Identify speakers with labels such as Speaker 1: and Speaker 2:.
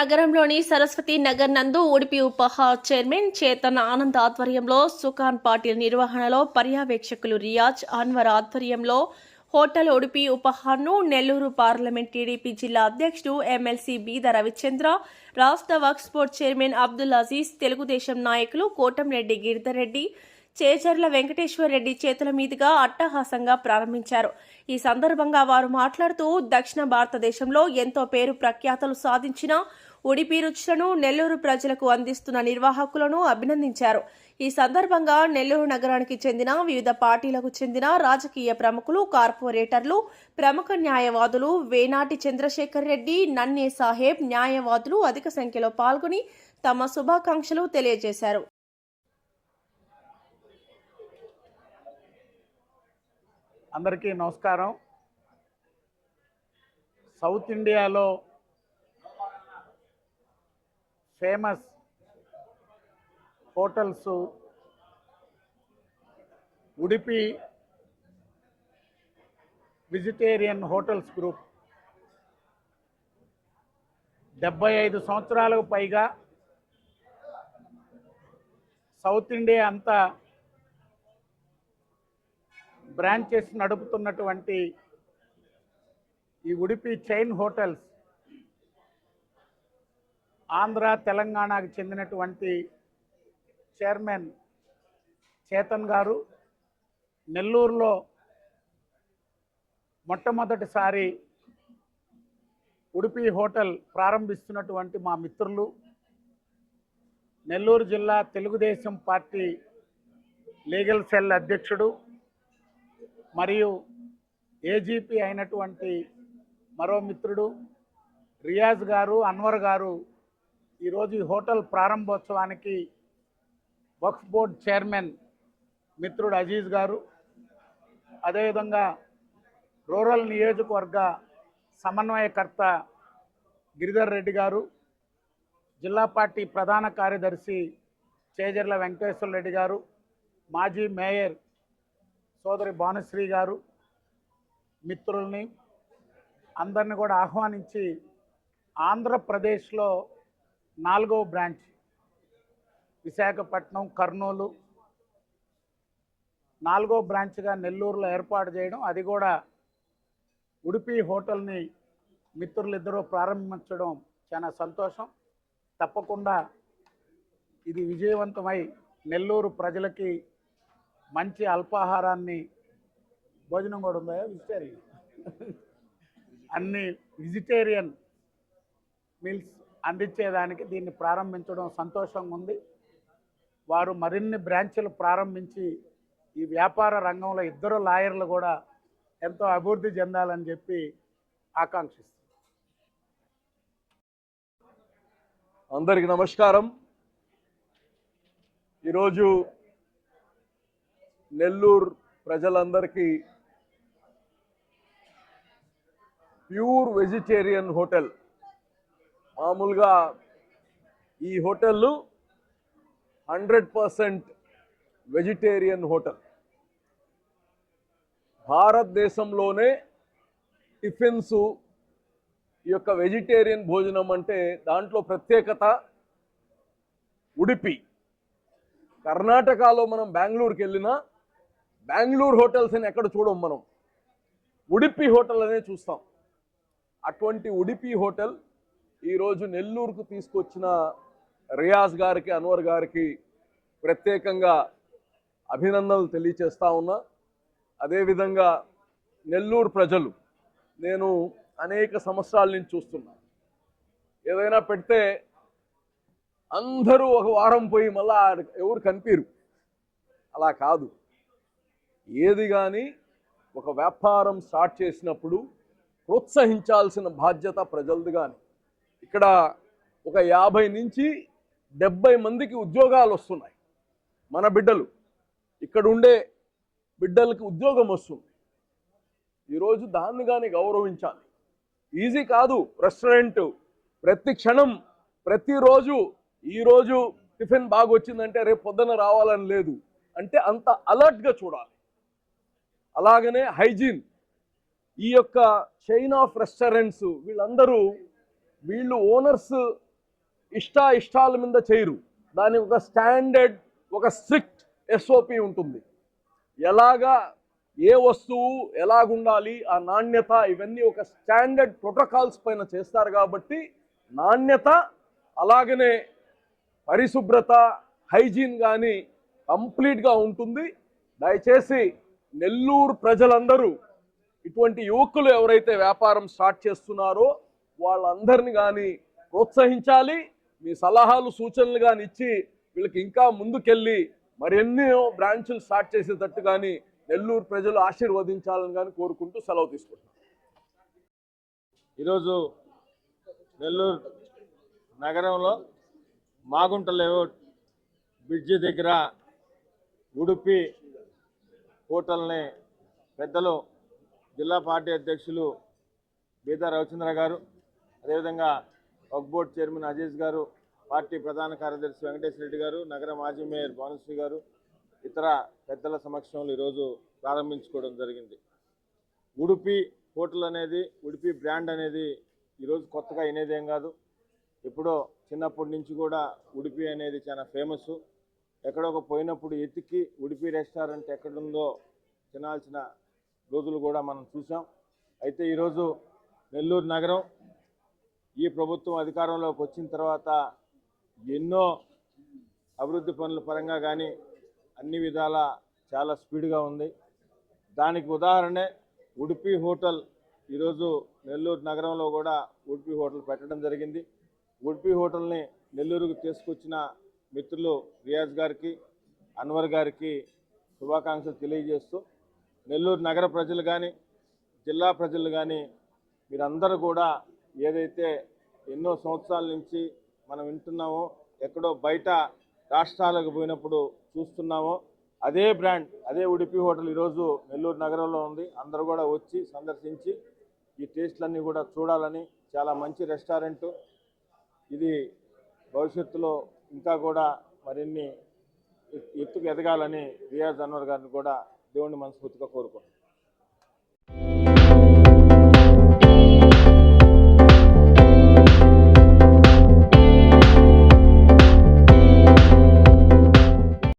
Speaker 1: నగరంలోని సరస్వతి నగర్ నందు ఉడిపి ఉపహార్ చైర్మన్ చేతన్ ఆనంద్ ఆధ్వర్యంలో సుఖాన్ పాటిల్ నిర్వహణలో పర్యవేక్షకులు రియాజ్ అన్వర్ ఆధ్వర్యంలో హోటల్ ఉడిపి ఉపహార్ను నెల్లూరు పార్లమెంట్ టీడీపీ జిల్లా అధ్యక్షుడు ఎమ్మెల్సీ బీద రవిచంద్ర రాష్ట్ర వక్ఫ్ బోర్డ్ చైర్మన్ అబ్దుల్ అజీజ్ తెలుగుదేశం నాయకులు కోటంరెడ్డి గిరిధరెడ్డి చేచర్ల వెంకటేశ్వర్ రెడ్డి చేతుల మీదుగా అట్టహాసంగా ప్రారంభించారు. ఈ సందర్భంగా వారు మాట్లాడుతూ దక్షిణ భారతదేశంలో ఎంతో పేరు ప్రఖ్యాతలు సాధించిన ఉడిపి రుచులను నెల్లూరు ప్రజలకు అందిస్తున్న నిర్వాహకులను అభినందించారు. ఈ సందర్భంగా నెల్లూరు నగరానికి చెందిన వివిధ పార్టీలకు చెందిన రాజకీయ ప్రముఖులు కార్పొరేటర్లు ప్రముఖ న్యాయవాదులు వేనాటి చంద్రశేఖర్ రెడ్డి నన్నే సాహెబ్ న్యాయవాదులు అధిక సంఖ్యలో పాల్గొని తమ శుభాకాంక్షలు తెలియజేశారు.
Speaker 2: అందరికీ నమస్కారం. సౌత్ ఇండియాలో famous hotels Udupi vegetarian hotels group. డెబ్బై ఐదు సంవత్సరాలకు పైగా సౌత్ ఇండియా అంతా బ్రాంచెస్ నడుపుతున్నటువంటి ఈ ఉడిపి చైన్ హోటల్స్ ఆంధ్ర తెలంగాణకు చెందినటువంటి చైర్మన్ చేతన్ గారు నెల్లూరులో మొట్టమొదటిసారి ఉడిపి హోటల్ ప్రారంభిస్తున్నటువంటి మా మిత్రులు. నెల్లూరు జిల్లా తెలుగుదేశం పార్టీ లీగల్ సెల్ అధ్యక్షుడు మరియు ఏజీపీ అయినటువంటి మరో మిత్రుడు రియాజ్ గారు అన్వర్ గారు ఈరోజు ఈ హోటల్ ప్రారంభోత్సవానికి వక్ఫ్ బోర్డ్ చైర్మన్ మిత్రుడు అజీజ్ గారు అదేవిధంగా రూరల్ నియోజకవర్గ సమన్వయకర్త గిరిధర్ రెడ్డి గారు జిల్లా పార్టీ ప్రధాన కార్యదర్శి చేజర్ల వెంకటేశ్వర రెడ్డి గారు మాజీ మేయర్ సోదరి భానుశ్రీ గారు మిత్రుల్ని అందరిని కూడా ఆహ్వానించి ఆంధ్రప్రదేశ్లో నాలుగవ బ్రాంచ్. విశాఖపట్నం కర్నూలు. నాలుగో బ్రాంచ్గా నెల్లూరులో ఏర్పాటు చేయడం అది కూడా ఉడిపి హోటల్ని మిత్రులిద్దరూ ప్రారంభించడం చాలా సంతోషం. తప్పకుండా ఇది విజయవంతమై నెల్లూరు ప్రజలకి మంచి అల్పాహారాన్ని భోజనం కూడా ఉందా? వెజిటేరియన్ అన్ని వెజిటేరియన్ మీల్స్ అందించేదానికి దీన్ని ప్రారంభించడం సంతోషంగా ఉంది. వారు మరిన్ని బ్రాంచ్లు ప్రారంభించి ఈ వ్యాపార రంగంలో ఇద్దరు లాయర్లు కూడా ఎంతో అభివృద్ధి చెందాలని చెప్పి ఆకాంక్షిస్తున్నారు.
Speaker 3: అందరికి నమస్కారం. ఈరోజు నెల్లూరు ప్రజలందరికీ ప్యూర్ వెజిటేరియన్ హోటల్ మామూలుగా ఈ hotel hundred percent vegetarian hotel. భారతదేశంలోనే టిఫిన్స్ ఈ యొక్క వెజిటేరియన్ భోజనం అంటే దాంట్లో ప్రత్యేకత ఉడిపి. కర్ణాటకలో మనం బెంగళూరుకి వెళ్ళినా బెంగళూరు హోటల్స్ అని ఎక్కడ చూడం మనం. ఉడిపి హోటల్ అనే చూస్తాం. అటువంటి ఉడిపి హోటల్ ఈరోజు నెల్లూరుకు తీసుకొచ్చిన రియాజ్ గారికి అన్వర్ గారికి ప్రత్యేకంగా అభినందనలు తెలియచేస్తా ఉన్నా. అదేవిధంగా నెల్లూరు ప్రజలు నేను అనేక సంవత్సరాల నుంచి చూస్తున్నా. ఏదైనా పెడితే అందరూ ఒక వారం పోయి మళ్ళా ఎవరు కనిపించరు అలా కాదు. ఏది కానీ ఒక వ్యాపారం స్టార్ట్ చేసినప్పుడు ప్రోత్సహించాల్సిన బాధ్యత ప్రజలది కానీ ఇక్కడ ఒక యాభై నుంచి డెబ్బై మందికి ఉద్యోగాలు వస్తున్నాయి. మన బిడ్డలు ఇక్కడ ఉండే బిడ్డలకి ఉద్యోగం వస్తుంది. ఈరోజు దాన్ని కానీ గౌరవించాలి. ఈజీ కాదు రెస్టారెంట్ ప్రతి క్షణం ప్రతిరోజు ఈరోజు టిఫిన్ బాగా వచ్చిందంటే రేపు పొద్దున రావాలని లేదు. అంటే అంత అలర్ట్గా చూడాలి. అలాగనే హైజీన్ ఈ యొక్క చైన్ ఆఫ్ రెస్టారెంట్స్ వీళ్ళందరూ వీళ్ళు ఓనర్స్ ఇష్ట ఇష్టాల మీద చేయరు. దానికి ఒక స్టాండర్డ్ ఒక స్ట్రిక్ట్ ఎస్ఓపి ఉంటుంది. ఎలాగా ఏ వస్తువు ఎలాగుండాలి ఆ నాణ్యత ఇవన్నీ ఒక స్టాండర్డ్ ప్రోటోకాల్స్ పైన చేస్తారు కాబట్టి నాణ్యత అలాగనే పరిశుభ్రత హైజీన్ కానీ కంప్లీట్గా ఉంటుంది. దయచేసి నెల్లూరు ప్రజలందరూ ఇటువంటి యువకులు ఎవరైతే వ్యాపారం స్టార్ట్ చేస్తున్నారో వాళ్ళందరిని కానీ ప్రోత్సహించాలి. మీ సలహాలు సూచనలు కానీ ఇచ్చి వీళ్ళకి ఇంకా ముందుకెళ్ళి మరెన్నో బ్రాంచులు స్టార్ట్ చేసేటట్టు కానీ నెల్లూరు ప్రజలు ఆశీర్వదించాలని కానీ కోరుకుంటూ సెలవు తీసుకుంటున్నాను
Speaker 4: ఈరోజు నెల్లూరు నగరంలో మాగుంట లేఅవుట్ బ్రిడ్జి దగ్గర ఉడుపి హోటల్ని పెద్దలు జిల్లా పార్టీ అధ్యక్షులు బీదా రవిచంద్ర గారు అదేవిధంగా వక్ బోర్డ్ చైర్మన్ అజీజ్ గారు పార్టీ ప్రధాన కార్యదర్శి వెంకటేశ్వర రెడ్డి గారు నగర మాజీ మేయర్ భానుశ్రీ గారు ఇతర పెద్దల సమక్షంలో ఈరోజు ప్రారంభించుకోవడం జరిగింది. ఉడిపి హోటల్ అనేది ఉడిపి బ్రాండ్ అనేది ఈరోజు కొత్తగా అయినదేం కాదు. ఎప్పుడో చిన్నప్పటి నుంచి కూడా ఉడిపి అనేది చాలా ఫేమస్ ఎక్కడో ఒక పోయినప్పుడు ఎతికి ఉడిపి రెస్టారెంట్ ఎక్కడుందో తినాల్సిన రోజులు కూడా మనం చూసాం. అయితే ఈరోజు నెల్లూరు నగరం ఈ ప్రభుత్వం అధికారంలోకి వచ్చిన తర్వాత ఎన్నో అభివృద్ధి పనుల పరంగా కానీ అన్ని విధాల చాలా స్పీడ్గా ఉంది. దానికి ఉదాహరణే ఉడిపి హోటల్. ఈరోజు నెల్లూరు నగరంలో కూడా ఉడిపి హోటల్ పెట్టడం జరిగింది. ఉడిపి హోటల్ని నెల్లూరుకు తీసుకొచ్చిన మిత్రులు రియాజ్ గారికి అన్వర్ గారికి శుభాకాంక్షలు తెలియజేస్తూ నెల్లూరు నగర ప్రజలు కానీ జిల్లా ప్రజలు కానీ మీరందరూ కూడా ఏదైతే ఎన్నో సంవత్సరాల నుంచి మనం వింటున్నామో ఎక్కడో బయట రాష్ట్రాలకు పోయినప్పుడు చూస్తున్నామో అదే బ్రాండ్ అదే ఉడిపి హోటల్ ఈరోజు నెల్లూరు నగరంలో ఉంది. అందరూ కూడా వచ్చి సందర్శించి ఈ టేస్ట్లన్నీ కూడా చూడాలని చాలా మంచి రెస్టారెంట్. ఇది భవిష్యత్తులో ఇంకా కూడా మరిన్ని ఎత్తుకు ఎదగాలని రియాజ్ అన్వర్ గారిని కూడా దేవుణ్ణి మనస్ఫూర్తిగా కోరుకుంటున్నాను